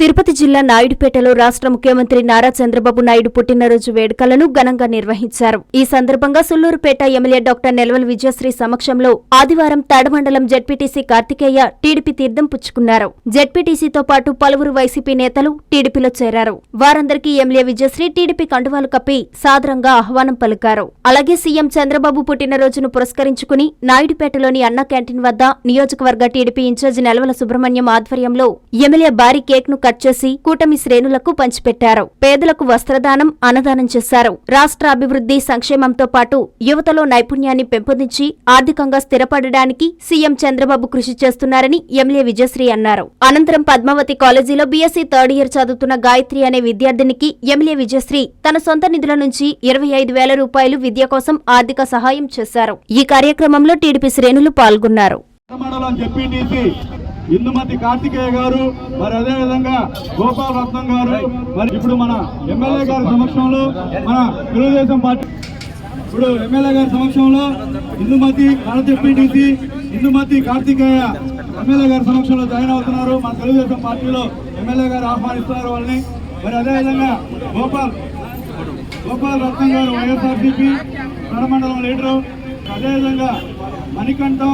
తిరుపతి జిల్లా నాయుడుపేటలో రాష్ట్ర ముఖ్యమంత్రి నారా చంద్రబాబు నాయుడు పుట్టినరోజు వేడుకలను ఘనంగా నిర్వహించారు. ఈ సందర్భంగా సుల్లూరుపేట ఎమ్మెల్యే డాక్టర్ నెలవల్ విజయశ్రీ సమక్షంలో ఆదివారం తడమండలం జెడ్పీటీసీ కార్తికేయ టీడీపీ తీర్థం పుచ్చుకున్నారు. జెడ్పీటీసీతో పాటు పలువురు వైసీపీ నేతలు టీడీపీలో చేరారు. వారందరికీ ఎమ్మెల్యే విజయశ్రీ టీడీపీ కండువాలు కప్పి సాదరంగా ఆహ్వానం పలికారు. అలాగే సీఎం చంద్రబాబు పుట్టినరోజును పురస్కరించుకుని నాయుడుపేటలోని అన్న క్యాంటీన్ వద్ద నియోజకవర్గ టీడీపీ ఇన్ఛార్జి నెలవల సుబ్రహ్మణ్యం ఆధ్వర్యంలో ఎమ్మెల్యే భారీ కేక్ను కట్ చేసి కూటమి శ్రేణులకు పంచిపెట్టారు. పేదలకు వస్త్రదానం అన్నదానం చేశారు. రాష్ట్ర అభివృద్ధి సంక్షేమంతో పాటు యువతలో నైపుణ్యాన్ని పెంపొందించి ఆర్థికంగా స్థిరపడడానికి సీఎం చంద్రబాబు కృషి చేస్తున్నారని ఎమ్మెల్యే విజయశ్రీ అన్నారు. అనంతరం పద్మావతి కాలేజీలో బీఎస్సీ థర్డ్ ఇయర్ చదువుతున్న గాయత్రి అనే విద్యార్థినికి ఎమ్మెల్యే విజయశ్రీ తన సొంత నిధుల నుంచి ఇరవై ఐదు వేల రూపాయలు విద్య కోసం ఆర్థిక సహాయం చేశారు. ఈ కార్యక్రమంలో టీడీపీ శ్రేణులు పాల్గొన్నారు. ఇందుమతి కార్తికేయ గారు మరి అదే విధంగా గోపాల్ రత్నం గారు మరి ఇప్పుడు మన ఎమ్మెల్యే గారి సమక్షంలో మన తెలుగుదేశం పార్టీ ఇప్పుడు ఎమ్మెల్యే గారి సమక్షంలో ఇందుమతి మన ఇందుమతి కార్తికేయ ఎమ్మెల్యే గారి సమక్షంలో జాయిన్ అవుతున్నారు. మన తెలుగుదేశం పార్టీలో ఎమ్మెల్యే గారు ఆహ్వానిస్తున్నారు వాళ్ళని. మరి అదే విధంగా గోపాల్ గోపాల్ రత్నం గారు వైఎస్ఆర్సీపీ కడమండలం లీడరు. అదేవిధంగా మణికంఠం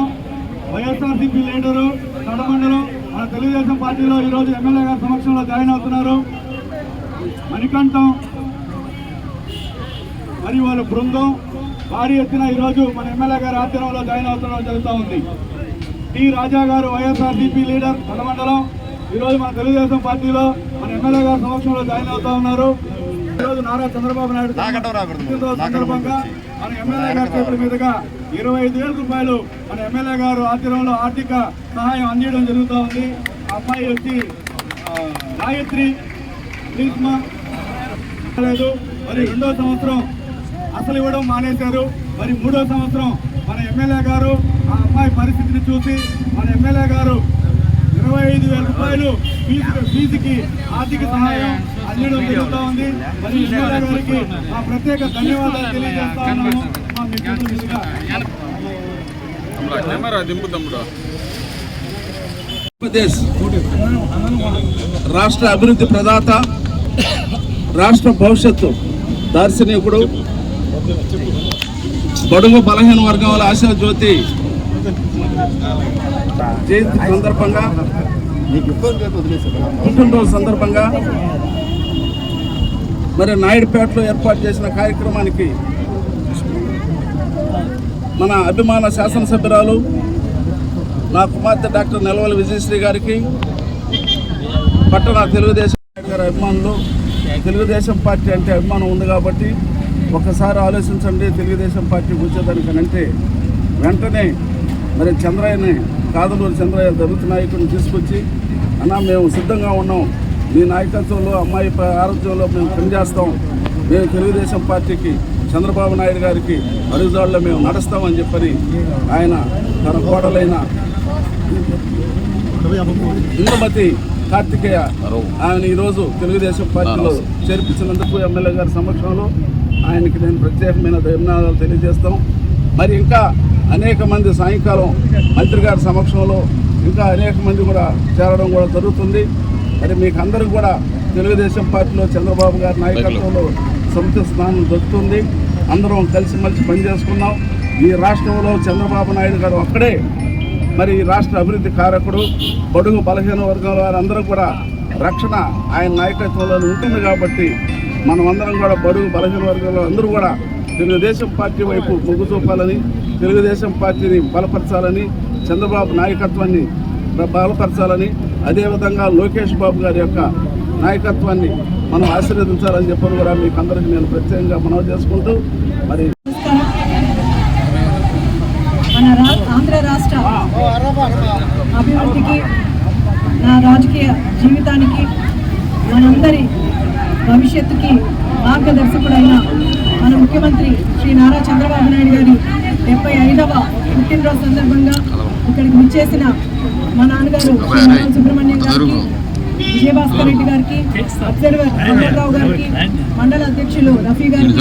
వైఎస్ఆర్సీపీ లీడరు. కడమండలం మన తెలుగుదేశం పార్టీలో ఈరోజు ఎమ్మెల్యే గారి సమక్షంలో జాయిన్ అవుతున్నారు. మణికంఠం మరి వాళ్ళ బృందం భారీ ఎత్తున ఈరోజు మన ఎమ్మెల్యే గారి ఆధ్వర్యంలో జాయిన్ అవుతున్న జరుగుతూ ఉంది. టి రాజా గారు వైఎస్ఆర్సీపీ లీడర్ కడమండలం. ఈరోజు మన తెలుగుదేశం పార్టీలో మన ఎమ్మెల్యే గారి సమక్షంలో జాయిన్ అవుతా ఉన్నారు. ఈరోజు నారా చంద్రబాబు నాయుడు సందర్భంగా మన ఎమ్మెల్యే గారి చేతుల మీదుగా ఇరవై ఐదు వేల రూపాయలు మన ఎమ్మెల్యే గారు ఆధ్వర్యంలో ఆర్థిక సహాయం అందించడం జరుగుతూ ఉంది. ఆ అమ్మాయి వచ్చి గాయత్రి గ్రీష్మ లేదు. మరి రెండో సంవత్సరం అసలు ఇవ్వడం మానేశారు. మరి మూడో సంవత్సరం మన ఎమ్మెల్యే గారు ఆ అమ్మాయి పరిస్థితిని చూసి మన ఎమ్మెల్యే గారు ఇరవై ఐదు వేల రూపాయలు ఫీజు ఫీజుకి ఆర్థిక సహాయం అందించడం జరుగుతూ ఉంది. మరి ఎమ్మెల్యే గారికి మా ప్రత్యేక ధన్యవాదాలు తెలియజేస్తా ఉన్నాము. మా మిత్రుల మీదుగా తమ్ముడా కెమెరా దింపు తమ్ముడు. ఆంధ్రప్రదేశ్ రాష్ట్ర అభివృద్ధి ప్రదాత రాష్ట్ర భవిష్యత్తు దార్శనికుడు బడుగు బలహీన వర్గాల ఆశా జయంతి సందర్భంగా పుట్టినరోజు సందర్భంగా మరి నాయుడుపేటలో ఏర్పాటు చేసిన కార్యక్రమానికి మన అభిమాన శాసనసభ్యురాలు నా కుమార్తె డాక్టర్ నెలవల విజయశ్రీ గారికి పట్టణ తెలుగుదేశం గారి అభిమానులు తెలుగుదేశం పార్టీ అంటే అభిమానం ఉంది కాబట్టి ఒకసారి ఆలోచించండి తెలుగుదేశం పార్టీ కూర్చోదానికనంటే వెంటనే మరి చంద్రయ్యని కాదలూరు చంద్రయ్య దళిత నాయకుడిని తీసుకొచ్చి అన్న మేము సిద్ధంగా ఉన్నాం. మీ నాయకత్వంలో అమ్మాయి ఆరోగ్యంలో మేము పనిచేస్తాం. మేము తెలుగుదేశం పార్టీకి చంద్రబాబు నాయుడు గారికి అడుగుదాడులో మేము నడుస్తామని చెప్పని ఆయన తన కోడలైన ఇందుమతి కార్తికేయ ఆయన ఈరోజు తెలుగుదేశం పార్టీలో చేర్పించినందుకు ఎమ్మెల్యే గారి సమక్షంలో ఆయనకి నేను ప్రత్యేకమైన ధన్యవాదాలు తెలియజేస్తాం. మరి ఇంకా అనేక మంది సాయంకాలం మంత్రి గారి సమక్షంలో ఇంకా అనేక మంది కూడా చేరడం కూడా జరుగుతుంది. మరి మీకు అందరూ కూడా తెలుగుదేశం పార్టీలో చంద్రబాబు గారి నాయకత్వంలో సముచిత స్థానం దొరుకుతుంది. అందరం కలిసిమెలిసి పనిచేసుకున్నాం ఈ రాష్ట్రంలో చంద్రబాబు నాయుడు గారు ఒక్కడే మరి ఈ రాష్ట్ర అభివృద్ధి కారకుడు. బడుగు బలహీన వర్గాల వారందరూ కూడా రక్షణ ఆయన నాయకత్వంలో ఉంటుంది కాబట్టి మనం అందరం కూడా బడుగు బలహీన వర్గాల అందరూ కూడా తెలుగుదేశం పార్టీ వైపు మొగ్గు చూపాలని తెలుగుదేశం పార్టీని బలపరచాలని చంద్రబాబు నాయకత్వాన్ని బలపరచాలని అదేవిధంగా లోకేష్ బాబు గారి యొక్క నాయకత్వాన్ని మనం ఆశీర్వదించాలని చెప్పని కూడా మీకు అందరికీ నేను ప్రత్యేకంగా మనవి చేసుకుంటూ మరి మన రా ఆంధ్ర రాష్ట్ర అభివృద్ధికి నా రాజకీయ జీవితానికి మనందరి భవిష్యత్తుకి మార్గదర్శకుడైన ముఖ్యమంత్రి శ్రీ నారా చంద్రబాబు నాయుడు గారి డెబ్బై ఐదవ పుట్టినరోజు సందర్భంగా ఇక్కడికి విచ్చేసిన మా నాన్నగారు సుబ్రహ్మణ్యం గారికి విజయభాస్కర్ రెడ్డి గారికి అబ్జర్వర్ వెంకట్రావు గారికి మండల అధ్యక్షులు రఫీ గారికి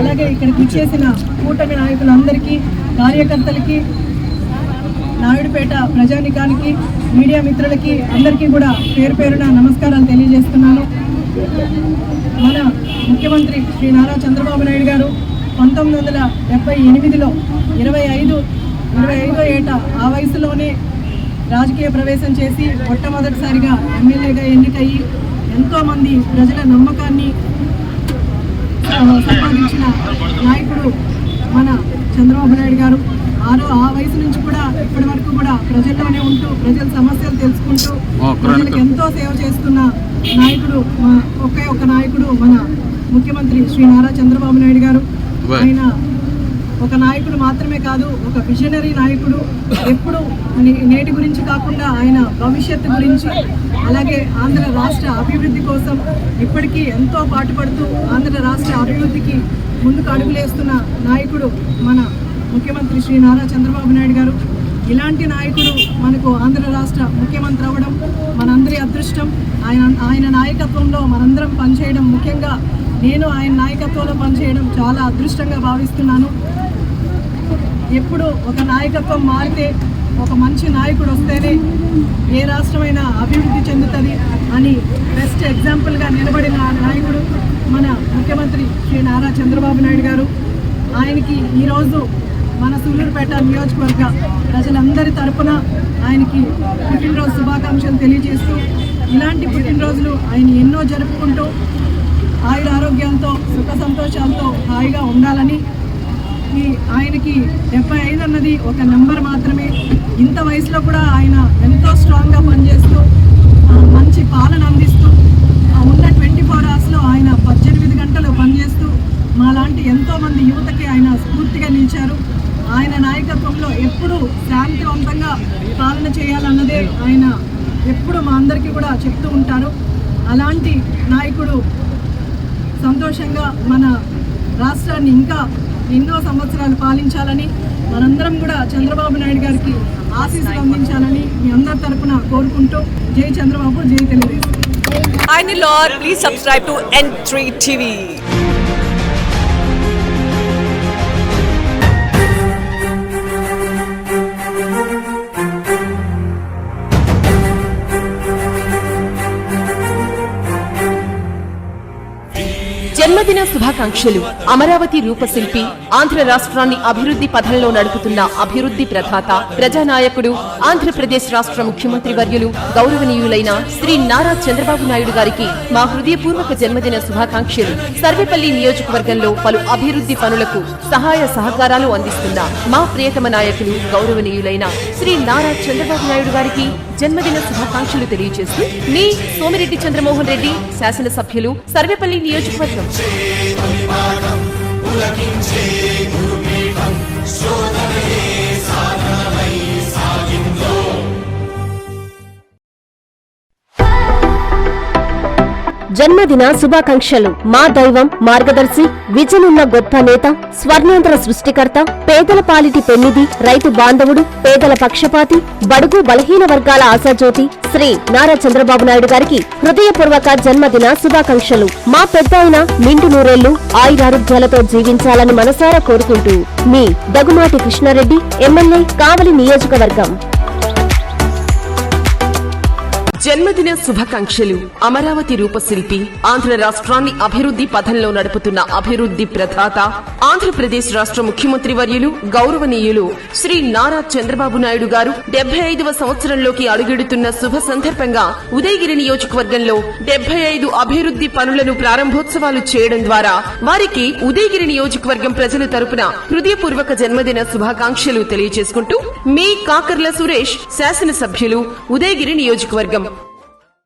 అలాగే ఇక్కడికి ఇచ్చేసిన కూటమి నాయకులందరికీ కార్యకర్తలకి నాయుడుపేట ప్రజానికానికి మీడియా మిత్రులకి అందరికీ కూడా పేరు పేరున నమస్కారాలు తెలియజేస్తున్నాను. మన ముఖ్యమంత్రి శ్రీ నారా చంద్రబాబు నాయుడు గారు పంతొమ్మిది వందల డెబ్బై ఎనిమిదిలో ఇరవై ఐదు ఇరవై ఐదో ఏట ఆ వయసులోనే రాజకీయ ప్రవేశం చేసి మొట్టమొదటిసారిగా ఎమ్మెల్యేగా ఎన్నికయ్యి ఎంతోమంది ప్రజల నమ్మకాన్ని సంపాదించిన నాయకుడు మన చంద్రబాబు నాయుడు గారు. ఆరో ఆ వయసు నుంచి కూడా ఇప్పటి వరకు కూడా ప్రజల్లోనే ఉంటూ ప్రజల సమస్యలు తెలుసుకుంటూ ప్రజలకు ఎంతో సేవ చేస్తున్న నాయకుడు ఒకే ఒక నాయకుడు మన ముఖ్యమంత్రి శ్రీ నారా చంద్రబాబు నాయుడు గారు. ఆయన ఒక నాయకుడు మాత్రమే కాదు ఒక విజనరీ నాయకుడు. ఎప్పుడు నేటి గురించి కాకుండా ఆయన భవిష్యత్తు గురించి అలాగే ఆంధ్ర రాష్ట్ర అభివృద్ధి కోసం ఇప్పటికీ ఎంతో పాటుపడుతూ ఆంధ్ర రాష్ట్ర అభివృద్ధికి ముందుకు అడుగులేస్తున్న నాయకుడు మన ముఖ్యమంత్రి శ్రీ నారా చంద్రబాబు నాయుడు గారు. ఇలాంటి నాయకుడు మనకు ఆంధ్ర రాష్ట్ర ముఖ్యమంత్రి అవ్వడం మనందరి అదృష్టం. ఆయన ఆయన నాయకత్వంలో మనందరం పనిచేయడం ముఖ్యంగా నేను ఆయన నాయకత్వంలో పనిచేయడం చాలా అదృష్టంగా భావిస్తున్నాను. ఎప్పుడు ఒక నాయకత్వం మారితే ఒక మంచి నాయకుడు వస్తేనే ఏ రాష్ట్రమైనా అభివృద్ధి చెందుతుంది అని బెస్ట్ ఎగ్జాంపుల్గా నిలబడిన ఆ నాయకుడు మన ముఖ్యమంత్రి శ్రీ నారా చంద్రబాబు నాయుడు గారు. ఆయనకి ఈరోజు మన సూళ్ళూరుపేట నియోజకవర్గ ప్రజలందరి తరపున ఆయనకి పుట్టినరోజు శుభాకాంక్షలు తెలియజేస్తూ ఇలాంటి పుట్టినరోజులు ఆయన ఎన్నో జరుపుకుంటూ ఆయుర ఆరోగ్యాలతో సుఖ సంతోషాలతో హాయిగా ఉండాలని ఈ ఆయనకి డెబ్బై ఐదు అన్నది ఒక నెంబర్ మాత్రమే. ఇంత వయసులో కూడా ఆయన ఎంతో స్ట్రాంగ్గా పనిచేస్తూ మంచి పాలన అందిస్తూ ఉన్న ట్వంటీ ఫోర్ అవర్స్లో ఆయన పద్దెనిమిది గంటలు పనిచేస్తూ మాలాంటి ఎంతోమంది యువతకి ఆయన స్ఫూర్తిగా నిలిచారు. ఆయన నాయకత్వంలో ఎప్పుడూ శాంతివంతంగా పాలన చేయాలన్నదే ఆయన ఎప్పుడు మా అందరికీ కూడా చెప్తూ ఉంటారు. అలాంటి నాయకుడు సంతోషంగా మన రాష్ట్రాన్ని ఇంకా ఎన్నో సంవత్సరాలు పాలించాలని మనందరం కూడా చంద్రబాబు నాయుడు గారికి ఆశీస్సులు అందించాలని మీ అందరి తరఫున కోరుకుంటూ జై చంద్రబాబు జై Telugu Desam Hi Lord, please subscribe to N3 TV జన్మదిన శుభాకాంక్షలు. అమరావతి రూపశిల్పి ఆంధ్ర రాష్ట్రాన్ని అభివృద్ధి పథంలో నడుపుతున్న అభివృద్ధి ప్రధాత ప్రజానాయకుడు ఆంధ్రప్రదేశ్ రాష్ట్ర ముఖ్యమంత్రి వర్యులు గౌరవనీయులైన శ్రీ నారా చంద్రబాబు నాయుడు గారికి మా హృదయపూర్వక జన్మదిన శుభాకాంక్షలు. సర్వేపల్లి నియోజకవర్గంలో పలు అభివృద్ధి పనులకు సహాయ సహకారాలు అందిస్తున్న మా ప్రియతమ నాయకులు గౌరవనీయులైన శ్రీ నారా చంద్రబాబు నాయుడు గారికి జన్మదిన శుభాకాంక్షలు తెలియజేస్తూ మీ సోమిరెడ్డి చంద్రమోహన్ రెడ్డి శాసనసభ్యులు సర్వేపల్లి నియోజకవర్గం. జన్మదిన శుభాకాంక్షలు. మా దైవం మార్గదర్శి విజనున్న గొప్ప నేత స్వర్ణాంధ్ర సృష్టికర్త పేదల పాలిటి పెన్నిది రైతు బాంధవుడు పేదల పక్షపాతి బడుగు బలహీన వర్గాల ఆశాజ్యోతి శ్రీ నారా చంద్రబాబు నాయుడు గారికి హృదయపూర్వక జన్మదిన శుభాకాంక్షలు. మా పెద్ద ఆయన నిండు నూరేళ్ళు ఆయురారోగ్యాలతో జీవించాలని మనసారా కోరుకుంటూ మీ దగుమాటి కృష్ణారెడ్డి ఎమ్మెల్యే కావలి నియోజకవర్గం. జన్మదిన శుభాకాంక్షలు. అమరావతి రూపశిల్పి ఆంధ్ర రాష్ట్రాన్ని అభివృద్ధి పథంలో నడుపుతున్న అభివృద్ధి ప్రదాత ఆంధ్రప్రదేశ్ రాష్ట్ర ముఖ్యమంత్రి వర్యులు గౌరవనీయులు శ్రీ నారా చంద్రబాబు నాయుడు గారు డెబ్బై ఐదవ సంవత్సరంలోకి అడుగెడుతున్న శుభ సందర్భంగా ఉదయగిరి నియోజకవర్గంలో డెబ్బై ఐదు అభివృద్ధి పనులను ప్రారంభోత్సవాలు చేయడం ద్వారా వారికి ఉదయగిరి నియోజకవర్గం ప్రజల తరపున హృదయపూర్వక జన్మదిన శుభాకాంక్షలు తెలియజేసుకుంటూ మీ కాకర్ల సురేష్ శాసనసభ్యులు ఉదయగిరి నియోజకవర్గం.